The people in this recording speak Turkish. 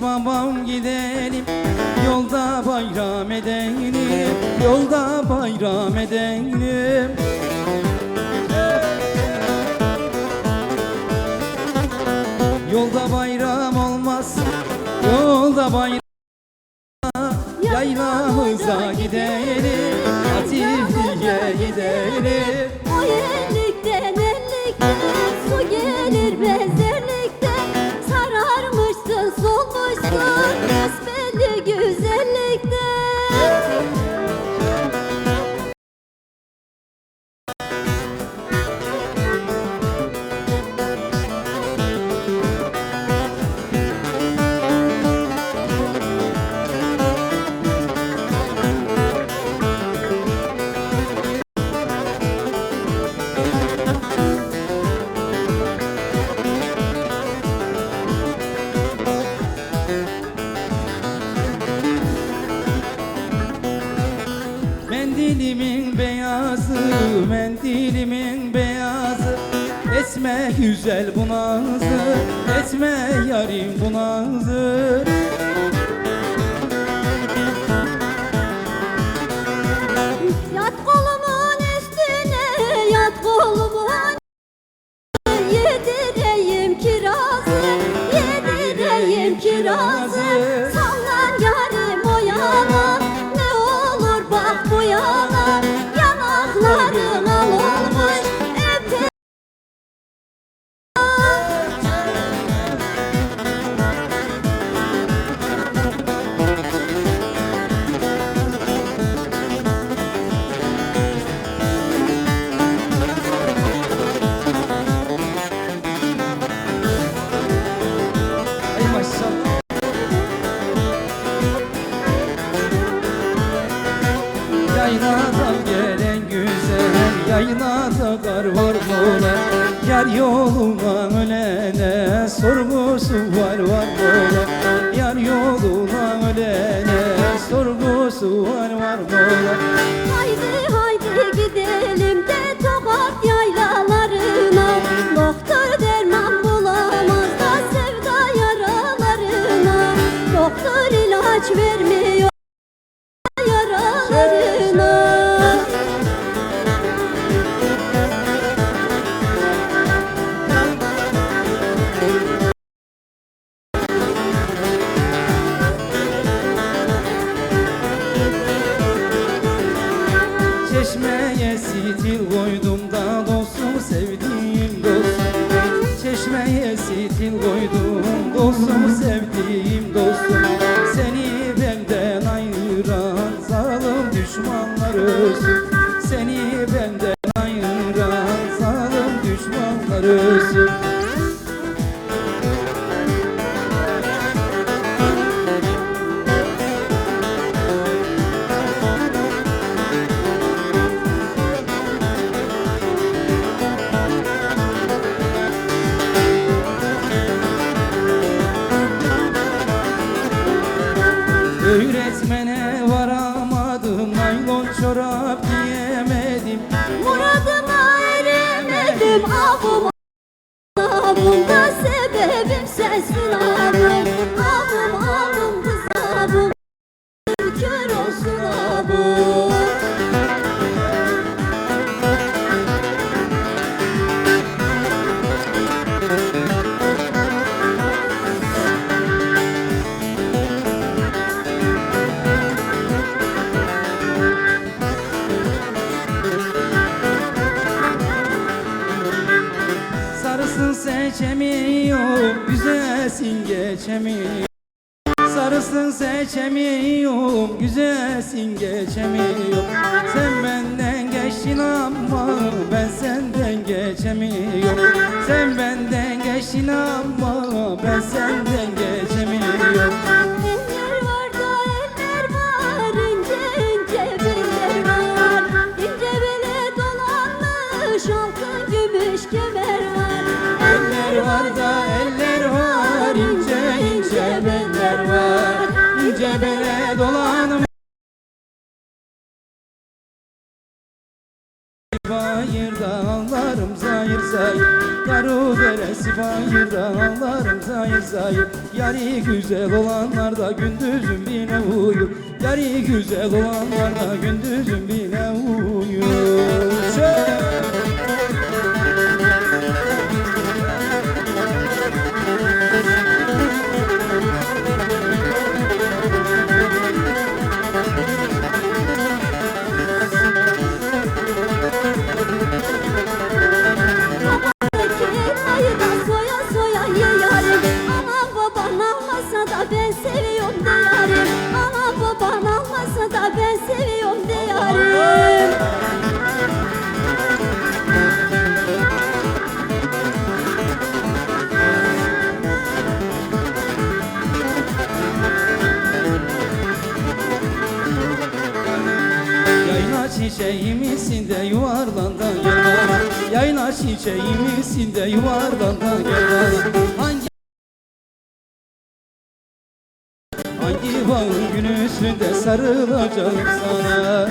babam gidelim Yolda bayram edelim Yolda bayram edelim. Yolda bayram olmaz Yolda bayram Yaylamıza gidelim Esme güzel bu nazı, esme yarim bu nazı Yayladan gelen güzel Yaylada kar var böyle. Yar yoluna ölene Sorgusu var var böyle. Yar yoluna ölene Sorgusu var var böyle Öğretmene varamadım Naylon çorap giyemedim. Muradıma eremedim avum Avum da sebebim sensin Sarısın seçemiyorum Güzelsin geçemiyorum Sarısın seçemiyorum Güzelsin geçemiyorum Sen benden geçtin ama Ben senden geçemiyorum. Sen benden geçtin ama Ben senden geçemiyorum. Eller var da eller Bayırda ağlarım zahir zahir Yaru deresi bayırdan ağlarım zahir zahir Yari güzel olanlar da gündüzün bine uyur. Yari güzel olanlar da gündüzün bine uyur Yayla çiçeği misin de yuvarlan da gel bana. Yayla çiçeği misin de yuvarlan da gel Hangi Hangi bağın gün üstünde sarılacağım sana